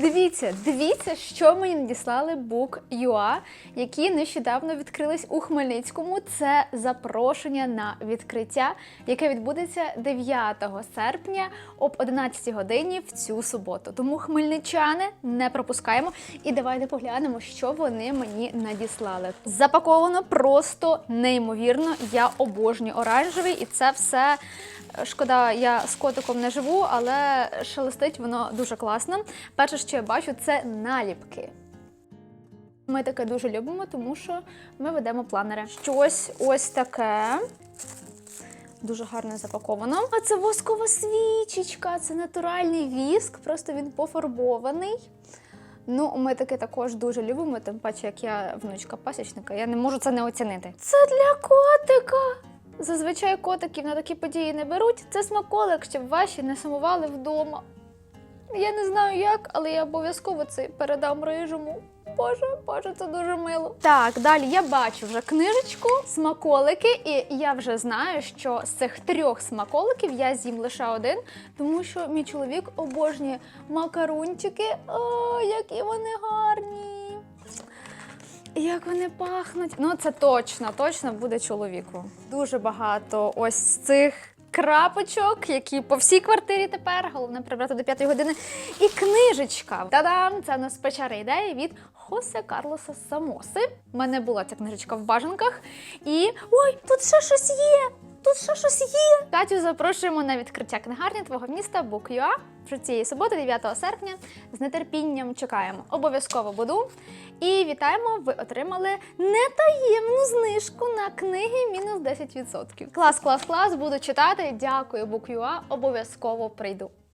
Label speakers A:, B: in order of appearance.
A: Дивіться, дивіться, що мені надіслали Book.ua, які нещодавно відкрились у Хмельницькому. Це запрошення на відкриття, яке відбудеться 9 серпня об 11 годині в цю суботу. Тому хмельничани не пропускаємо. І давайте поглянемо, що вони мені надіслали. Запаковано просто неймовірно. Я обожнюю оранжевий, і це все. Шкода, я з котиком не живу, але шелестить воно дуже класно. Перше, що я бачу, це наліпки. Ми таке дуже любимо, тому що ми ведемо планери. Щось ось таке. Дуже гарно запаковано. А це воскова свічечка, це натуральний віск, просто він пофарбований. Ну, ми таке також дуже любимо, тим паче, як я внучка пасічника, я не можу це не оцінити. Це для котика. Зазвичай котиків на такі події не беруть. Це смаколик, щоб ваші не сумували вдома. Я не знаю як, але я обов'язково це передам рижому. Боже, боже, це дуже мило. Так, далі я бачу вже книжечку, смаколики, і я вже знаю, що з цих трьох смаколиків я з'їм лише один, тому що мій чоловік обожнює макарунчики. О, які вони гарні! Як вони пахнуть. Ну, це точно, точно буде чоловіку. Дуже багато ось цих крапочок, які по всій квартирі тепер. Головне прибрати до п'ятої години. І книжечка. Та-дам! Це у нас печера ідеї від Хосе Карлоса Самоси. У мене була ця книжечка в бажанках. І ой, тут ще щось є! Тут ще щось є. Катю запрошуємо на відкриття книгарні твого міста Book.ua вже цієї суботи, 9 серпня. З нетерпінням чекаємо. Обов'язково буду. І вітаємо! Ви отримали нетаємну знижку на книги мінус 10%. Клас, клас, клас! Буду читати. Дякую, Book.ua. Обов'язково прийду.